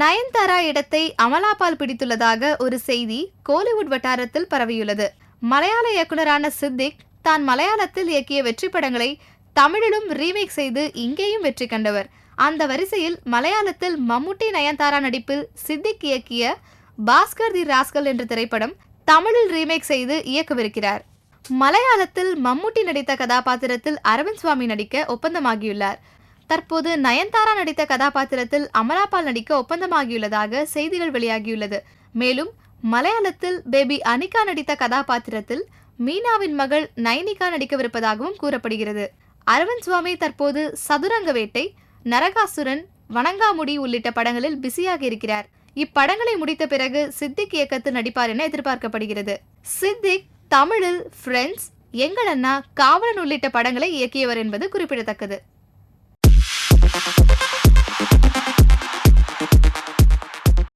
நயன்தாரா இடத்தை அமலாபால் பிடித்துள்ளதாக ஒரு செய்தி கோலிவுட் வட்டாரத்தில் பரவியுள்ளது. மலையாள இயக்குனரான சித்திக் தான் மலையாளத்தில் இயக்கிய வெற்றி படங்களை தமிழிலும் ரீமேக் செய்து இங்கேயும் வெற்றி கண்டவர். அந்த வரிசையில் மலையாளத்தில் மம்முட்டி நயன்தாரா நடிப்பில் சித்திக் இயக்கிய பாஸ்கர் தி ராஸ்கல் என்ற திரைப்படம் தமிழில் ரீமேக் செய்து இயக்கவிருக்கிறார். மலையாளத்தில் மம்முட்டி நடித்த கதாபாத்திரத்தில் அரவிந்த் சுவாமி நடிக்க ஒப்பந்தமாகியுள்ளார். தற்போது நயன்தாரா நடித்த கதாபாத்திரத்தில் அமலாபால் நடிக்க ஒப்பந்தமாகியுள்ளதாக செய்திகள் வெளியாகியுள்ளது. மேலும் மலையாளத்தில் பேபி அனிகா நடித்த கதாபாத்திரத்தில் மீனாவின் மகள் நைனிகா நடிக்கவிருப்பதாகவும் கூறப்படுகிறது. அரவிந்த் சுவாமி தற்போது சதுரங்க வேட்டை நரகாசுரன் வணங்காமுடி உள்ளிட்ட படங்களில் பிஸியாக இருக்கிறார். இப்படங்களை முடித்த பிறகு சித்திக் இயக்கத்தில் நடிப்பார் என எதிர்பார்க்கப்படுகிறது. சித்திக் தமிழில் ஃப்ரெண்ட்ஸ் எங்கள் அண்ணா காவலன் உள்ளிட்ட படங்களை இயக்கியவர் என்பது குறிப்பிடத்தக்கது. Thank you.